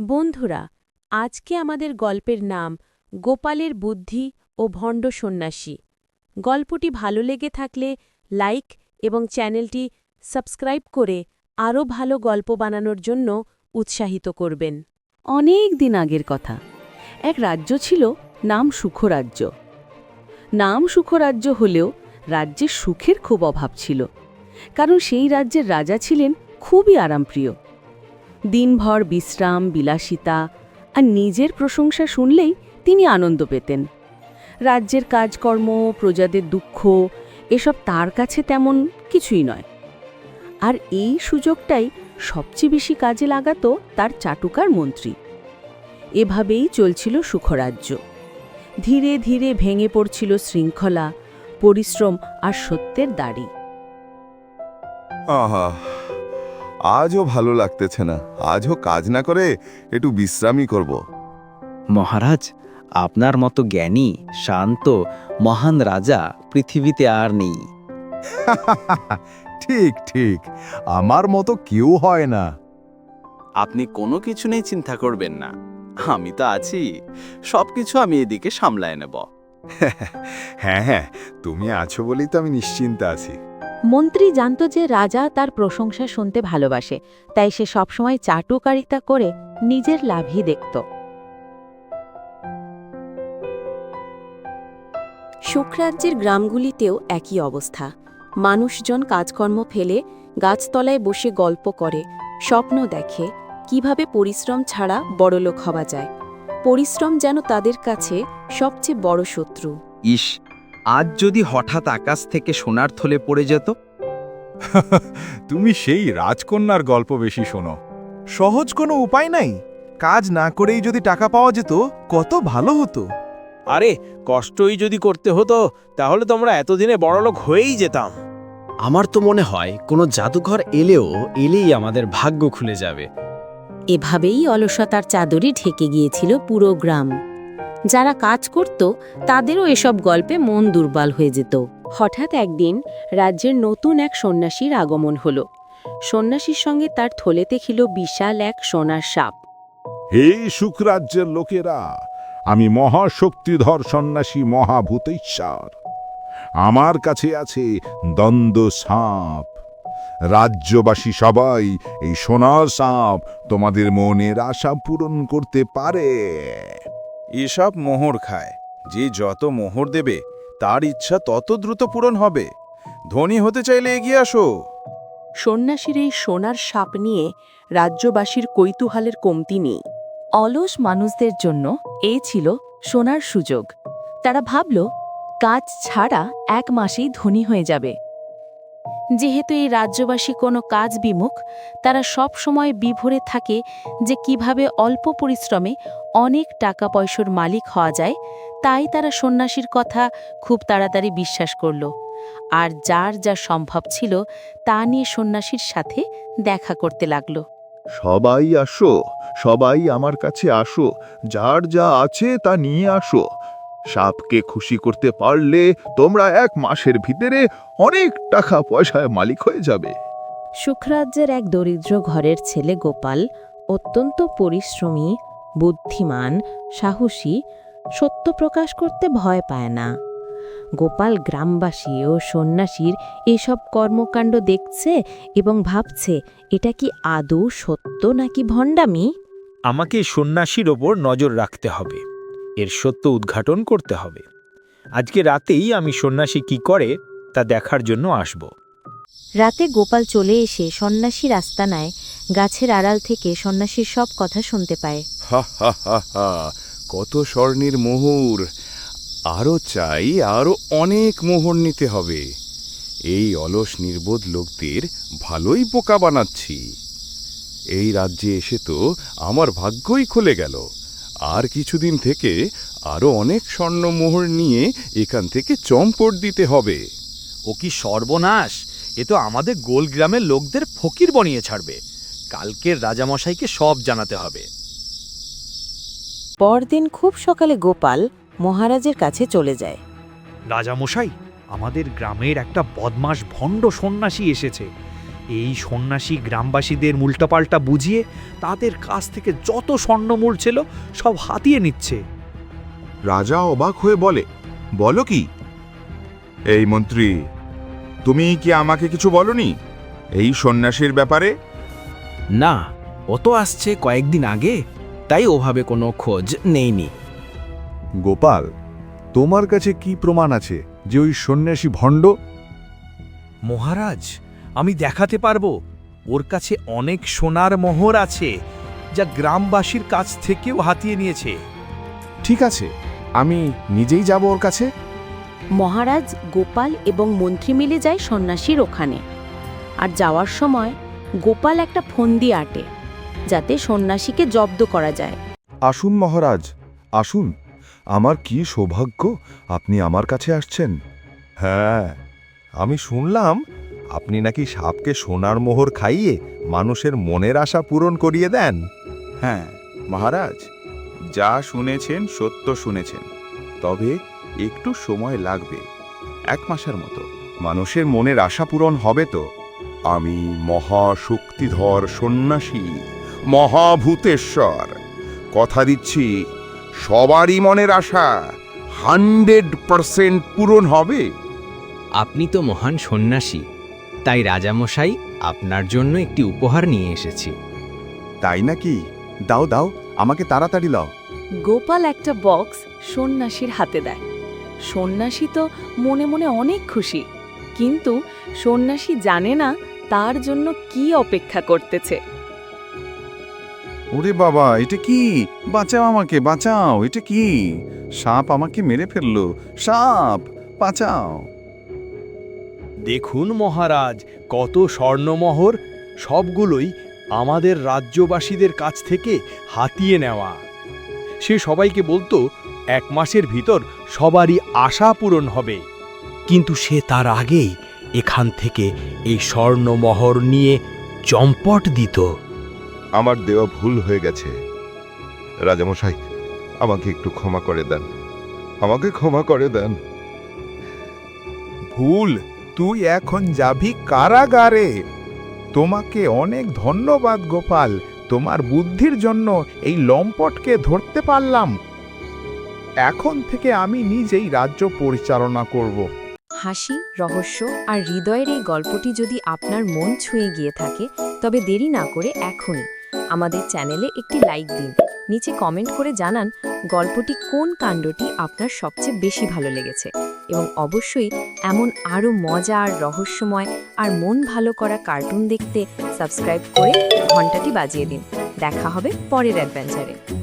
বন্ধুরা, আজকে আমাদের গল্পের নাম গোপালের বুদ্ধি ও ভণ্ড সন্ন্যাসী। গল্পটি ভালো লেগে থাকলে লাইক এবং চ্যানেলটি সাবস্ক্রাইব করে আরও ভালো গল্প বানানোর জন্য উৎসাহিত করবেন। অনেক দিন আগের কথা। এক রাজ্য ছিল নাম সুখরাজ্য। নাম সুখরাজ্য হলেও রাজ্যে সুখের খুব অভাব ছিল। কারণ সেই রাজ্যের রাজা ছিলেন খুবই আরামপ্রিয়। দিনভর বিশ্রাম, বিলাসিতা আর নিজের প্রশংসা শুনলেই তিনি আনন্দ পেতেন। রাজ্যের কাজকর্ম, প্রজাদের দুঃখ, এসব তার কাছে তেমন কিছুই নয়। আর এই সুযোগটাই সবচেয়ে বেশি কাজে লাগাতো তার চাটুকার মন্ত্রী। এভাবেই চলছিল সুখরাজ্য। ধীরে ধীরে ভেঙে পড়ছিল শৃঙ্খলা, পরিশ্রম আর সত্যের দাড়ি। আহা! আজও ভালো লাগতেছে না। আজও কাজ না করে একটু বিশ্রামই করব। মহারাজ আপনার মতো জ্ঞানী শান্ত মহান রাজা পৃথিবীতে আর নেই। ঠিক ঠিক। আমার মতো কেউ হয় না। আপনি কোনো কিছু নেই চিন্তা করবেন না। আমি তো আছি। সব কিছু আমি এদিকে সামলায় নেব। হ্যাঁ হ্যাঁ। তুমি আছো বলেই তো আমি নিশ্চিন্ত আছি। মন্ত্রী জানত যে রাজা তার প্রশংসা শুনতে ভালোবাসে তাই সে সবসময় চাটুকারিতা করে নিজের লাভই দেখত। শুক্রাজ্যের গ্রামগুলিতেও একই অবস্থা। মানুষজন কাজকর্ম ফেলে গাছতলায় বসে গল্প করে স্বপ্ন দেখে কীভাবে পরিশ্রম ছাড়া বড়লোক হওয়া যায়। পরিশ্রম যেন তাদের কাছে সবচেয়ে বড় শত্রু। ইস আজ যদি হঠাৎ আকাশ থেকে সোনার থলে পড়ে যেত? তুমি সেই রাজকন্যার গল্প বেশি শোনো। সহজ কোনো উপায় নাই? কাজ না করেই যদি টাকা পাওয়া যেত কত ভালো হতো। আরে কষ্টই যদি করতে হতো তাহলে তো আমরা এতদিনে বড়লোক হয়েই যেতাম। আমার তো মনে হয় কোনো জাদুঘর এলেও এলেই আমাদের ভাগ্য খুলে যাবে। এভাবেই অলসতার চাদরে ঢেকে গিয়েছিল পুরো গ্রাম। যারা কাজ করত, তাদেরও এসব গল্পে মন দুর্বল হয়ে যেত। হঠাৎ একদিন রাজ্যের নতুন এক সন্ন্যাসীর আগমন হল। সন্ন্যাসীর সঙ্গে তার থলেতে ছিল বিশাল এক সোনার সাপ। হে শুক্রাজ্যের লোকেরা, আমি মহাশক্তিধর সন্ন্যাসী মহাভূতেশ্বর। আমার কাছে আছে দ্বন্দ্ব সাপ। রাজ্যবাসী সবাই এই সোনার সাপ তোমাদের মনের আশা পূরণ করতে পারে। এসব মোহর খায়। যে যত মোহর দেবে, তার ইচ্ছা তত দ্রুত পূরণ হবে। ধনী হতে চাইলে এগিয়ে আসো। সন্ন্যাসীর এই সোনার সাপ নিয়ে রাজ্যবাসীর কৈতূহলের কমতি নেই। অলস মানুষদের জন্য এ ছিল সোনার সুযোগ। তারা ভাবল, কাজ ছাড়া এক মাসেই ধনী হয়ে যাবে। যেহেতু এই রাজ্যবাসী কোনো কাজ বিমুখ, তারা সব সময় বিভোরে থাকে যে কীভাবে অল্প পরিশ্রমে অনেক টাকা পয়সার মালিক হওয়া যায়, তাই তারা সন্ন্যাসীর কথা খুব তাড়াতাড়ি বিশ্বাস করল। আর যার যা সম্ভব ছিল তা নিয়ে সন্ন্যাসীর সাথে দেখা করতে লাগল। সবাই আসো, সবাই আমার কাছে আসো, যার যা আছে তা নিয়ে আসো। সাপকে খুশি করতে পারলে তোমরা এক মাসের ভিতরে অনেক টাকা পয়সায় মালিক হয়ে যাবে। সুখরাজ্যের এক দরিদ্র ঘরের ছেলে গোপাল অত্যন্ত পরিশ্রমী বুদ্ধিমান সাহসী সত্য প্রকাশ করতে ভয় পায় না। গোপাল গ্রামবাসী ও সন্ন্যাসীর এসব কর্মকাণ্ড দেখছে এবং ভাবছে এটা কি আদৌ সত্য নাকি ভণ্ডামি? আমাকে সন্ন্যাসীর ওপর নজর রাখতে হবে। এর সত্য উদ্ঘাটন করতে হবে। আজকে রাতেই আমি সন্ন্যাসী কি করে তা দেখার জন্য আসব। রাতে গোপাল চলে এসে সন্ন্যাসীর আস্তানায় গাছের আড়াল থেকে সন্ন্যাসীর সব কথা শুনতে পায়। হা হা হা হা কত স্বর্ণের মোহর। আরও চাই আরও অনেক মোহর নিতে হবে। এই অলস নির্বোধ লোকদের ভালোই বোকা বানাচ্ছি। এই রাজ্যে এসে তো আমার ভাগ্যই খুলে গেল। আর কিছুদিন থেকে আরও অনেক স্বর্ণমোহর নিয়ে এখান থেকে চম্পট দিতে হবে। ও কি সর্বনাশ! এ তো আমাদের গোল গ্রামের লোকদের ফকির বনিয়ে ছাড়বে। কালকের রাজামশাইকে সব জানাতে হবে। পরদিন খুব সকালে গোপাল মহারাজের কাছে চলে যায়। রাজামশাই আমাদের গ্রামের একটা বদমাস ভণ্ড সন্ন্যাসী এসেছে। এই সন্ন্যাসী গ্রামবাসীদের উল্টাপাল্টা বুঝিয়ে তাদের কাছ থেকে যত স্বর্ণমূল ছিল সব হাতিয়ে নিচ্ছে। রাজা অবাক হয়ে বলে বলো কি? এই মন্ত্রী তুমি কি আমাকে কিছু বলনি এই সন্ন্যাসীর ব্যাপারে? না অত আসছে কয়েকদিন আগে তাই ওভাবে কোনো খোঁজ নেইনি। গোপাল তোমার কাছে কি প্রমাণ আছে যে ওই সন্ন্যাসী ভণ্ড? মহারাজ আমি দেখাতে পারব। ওর কাছে অনেক সোনার মোহর আছে যা গ্রামবাসীর কাছ থেকেও হাতিয়ে নিয়েছে। ঠিক আছে আমি নিজেই যাব ওর কাছে। মহারাজ গোপাল এবং মন্ত্রী মিলে যায় সন্ন্যাসীর ওখানে। আর যাওয়ার সময় গোপাল একটা ফন্দি আটে যাতে সন্ন্যাসীকে জব্দ করা যায়। আসুন মহারাজ আসুন। আমার কি সৌভাগ্য আপনি আমার কাছে আসছেন। হ্যাঁ আমি শুনলাম আপনি নাকি সাপকে সোনার মোহর খাইয়ে মানুষের মনের আশা পূরণ করিয়ে দেন? হ্যাঁ মহারাজ যা শুনেছেন সত্য শুনেছেন। তবে একটু সময় লাগবে এক মাসের মতো। মানুষের মনের আশা পূরণ হবে তো? আমি মহাশক্তিধর সন্ন্যাসী মহাভূতেশ্বর। কথা দিচ্ছি সবারই মনের আশা হান্ড্রেড পারসেন্ট পূরণ হবে। আপনি তো মহান সন্ন্যাসী তাই রাজামশাই আপনার জন্য একটি উপহার নিয়ে এসেছি। তাই নাকি? দাও দাও আমাকে তাড়াতাড়ি লাও গোপাল একটা বক্স সন্ন্যাসীর হাতে দেয়। সন্ন্যাসী তো মনে মনে অনেক খুশি কিন্তু সন্ন্যাসী জানে না তার জন্য কি অপেক্ষা করতেছে। ওরে বাবা এটা কি? বাঁচাও আমাকে বাঁচাও এটা কি? সাপ আমাকে মেরে ফেলল সাপ বাঁচাও। দেখুন মহারাজ কত স্বর্ণমহর সবগুলোই আমাদের রাজ্যবাসীদের কাছ থেকে হাতিয়ে নেওয়া। সে সবাইকে বলতো এক মাসের ভিতর সবারই আশা পূরণ হবে। কিন্তু সে তার আগেই এখান থেকে এই স্বর্ণমহর নিয়ে চম্পট দিত। আমার দেওয়া ভুল হয়ে গেছে। রাজামশাই আমাকে একটু ক্ষমা করে দেন। আমাকে ক্ষমা করে দেন। ভুল? তুই এখন যাবি কারাগারে। তোমাকে অনেক ধন্যবাদ, গোপাল। তোমার বুদ্ধির জন্য এই লম্পটকে ধরতে পারলাম। এখন থেকে আমি নিজেই রাজ্য পরিচালনা করব। হাসি, রহস্য আর হৃদয়ের এই গল্পটি যদি আপনার মন ছুঁয়ে গিয়ে থাকে, তবে দেরি না করে এখনই আমাদের চ্যানেলে একটি লাইক দিন। নিচে কমেন্ট করে জানান গল্পটি কোন কাণ্ডটি আপনার সবচেয়ে বেশি ভালো লেগেছে। এবং অবশ্যই এমন আরও মজা আর রহস্যময় আর মন ভালো করা কার্টুন দেখতে সাবস্ক্রাইব করে ঘন্টাটি বাজিয়ে দিন। দেখা হবে পরের অ্যাডভেঞ্চারে।